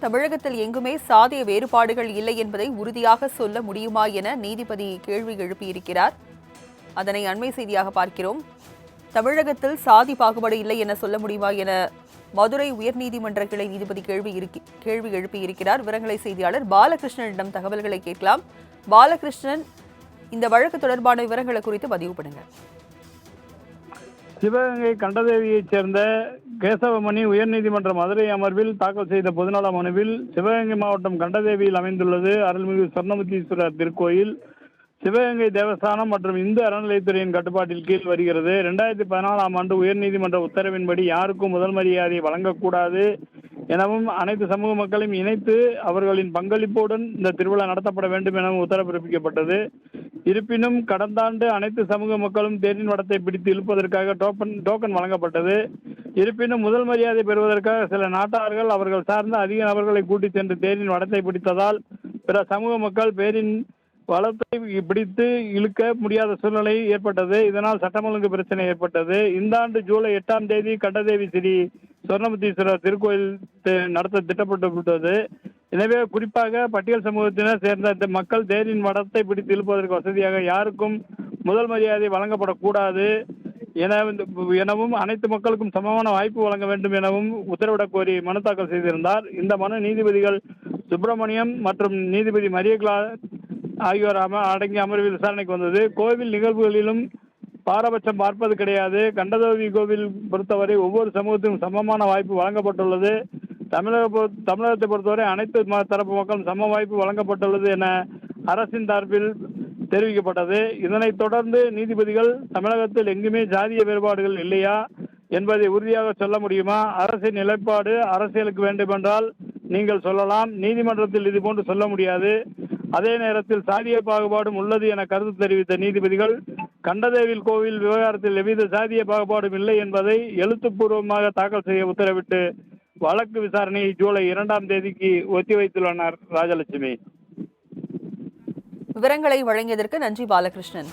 தமிழகத்தில் எங்குமே சாதிய வேறுபாடுகள் இல்லை என்பதை உறுதியாக சொல்ல முடியுமா என நீதிபதி கேள்வி எழுப்பியிருக்கிறார். அதனை அண்மை செய்தியாக பார்க்கிறோம். தமிழகத்தில் சாதி பாகுபாடு இல்லை என சொல்ல முடியுமா என மதுரை உயர்நீதிமன்ற கிளை நீதிபதி கேள்வி இருக்கி- கேள்வி எழுப்பியிருக்கிறார். விவரங்களை செய்தியாளர் பாலகிருஷ்ணனிடம் தகவல்களை கேட்கலாம். பாலகிருஷ்ணன் இந்த வழக்கு தொடர்பான விவரங்களை குறித்து பதிவு பண்ணுங்கள் சிவகங்கை கண்டதேவியைச் சேர்ந்த கேசவமணி உயர்நீதிமன்ற மதுரை அமர்வில் தாக்கல் செய்த பொதுநல மனுவில் சிவகங்கை மாவட்டம் கண்டதேவியில் அமைந்துள்ளது அருள்மிகு சொர்ணமுத்தீஸ்வரர் திருக்கோயில். சிவகங்கை தேவஸ்தானம் மற்றும் இந்து அறநிலையத்துறையின் கட்டுப்பாட்டில் கீழ் வருகிறது. ரெண்டாயிரத்தி பதினாலாம் ஆண்டு உயர்நீதிமன்ற உத்தரவின்படி யாருக்கும் முதல் மரியாதை வழங்கக்கூடாது எனவும் அனைத்து சமூக மக்களையும் இணைத்து அவர்களின் பங்களிப்போடன் இந்த திருவிழா நடத்தப்பட வேண்டும் எனவும் உத்தரவு பிறப்பிக்கப்பட்டது. இருப்பினும் கடந்த ஆண்டு அனைத்து சமூக மக்களும் தேரின் வடத்தை பிடித்து இழுப்பதற்காக டோக்கன் டோக்கன் வழங்கப்பட்டது. இருப்பினும் முதல் மரியாதை பெறுவதற்காக சில நாட்டார்கள் அவர்கள் சார்ந்த அதிக நபர்களை கூட்டி சென்று தேரின் வடத்தை பிடித்ததால் பிற சமூக மக்கள் பேரின் வளத்தை பிடித்து இழுக்க முடியாத சூழ்நிலை ஏற்பட்டது. இதனால் சட்டம் ஒழுங்கு பிரச்சனை ஏற்பட்டது. இந்த ஆண்டு ஜூலை எட்டாம் தேதி கண்டதேவி ஸ்ரீ சொர்ணமுத்தீஸ்வரர் திருக்கோயில் நடத்த திட்டப்பட்டு விட்டது. எனவே குறிப்பாக பட்டியல் சமூகத்தினர் சேர்ந்த இந்த மக்கள் தேரின் வடத்தை பிடித்து இழுப்பதற்கு வசதியாக யாருக்கும் முதல் மரியாதை வழங்கப்படக்கூடாது என எனவும் அனைத்து மக்களுக்கும் சமமான வாய்ப்பு வழங்க வேண்டும் எனவும் உத்தரவிடக் கோரி மனு தாக்கல் செய்திருந்தார். இந்த மனு நீதிபதிகள் சுப்பிரமணியம் மற்றும் நீதிபதி மரியக்லா ஆகியோர் அம அடங்கிய அமர்வில் விசாரணைக்கு வந்தது. கோவில் நிகழ்வுகளிலும் பாரபட்சம் பார்ப்பது கிடையாது. கண்டதேவி கோவில் பொறுத்தவரை ஒவ்வொரு சமூகத்திலும் சமமான வாய்ப்பு வழங்கப்பட்டுள்ளது. தமிழக பொ- தமிழகத்தை பொறுத்தவரை அனைத்து ம- தரப்பு மக்களும் சம வாய்ப்பு வழங்கப்பட்டுள்ளது என அரசின் தரப்பில் தெரிவிக்கப்பட்டது. இதனைத் தொடர்ந்து நீதிபதிகள் தமிழகத்தில் எங்குமே ஜாதிய வேறுபாடுகள் இல்லையா என்பதை உறுதியாக சொல்ல முடியுமா? அரசின் நிலைப்பாடு அரசியலுக்கு வேண்டுமென்றால் நீங்கள் சொல்லலாம். நீதிமன்றத்தில் இதுபோன்று சொல்ல முடியாது. அதே நேரத்தில் சாதிய பாகுபாடும் உள்ளது என கருத்து தெரிவித்த நீதிபதிகள் கண்டதேவில் கோவில் விவகாரத்தில் எவ்வித சாதிய பாகுபாடும் இல்லை என்பதை எழுத்துப்பூர்வமாக தாக்கல் செய்ய உத்தரவிட்டு வழக்கு விசாரணையை ஜூலை இரண்டாம் தேதிக்கு ஒத்திவைத்துள்ளனர் ராஜலட்சுமி. விவரங்களை வழங்கியதற்கு நன்றி பாலகிருஷ்ணன்.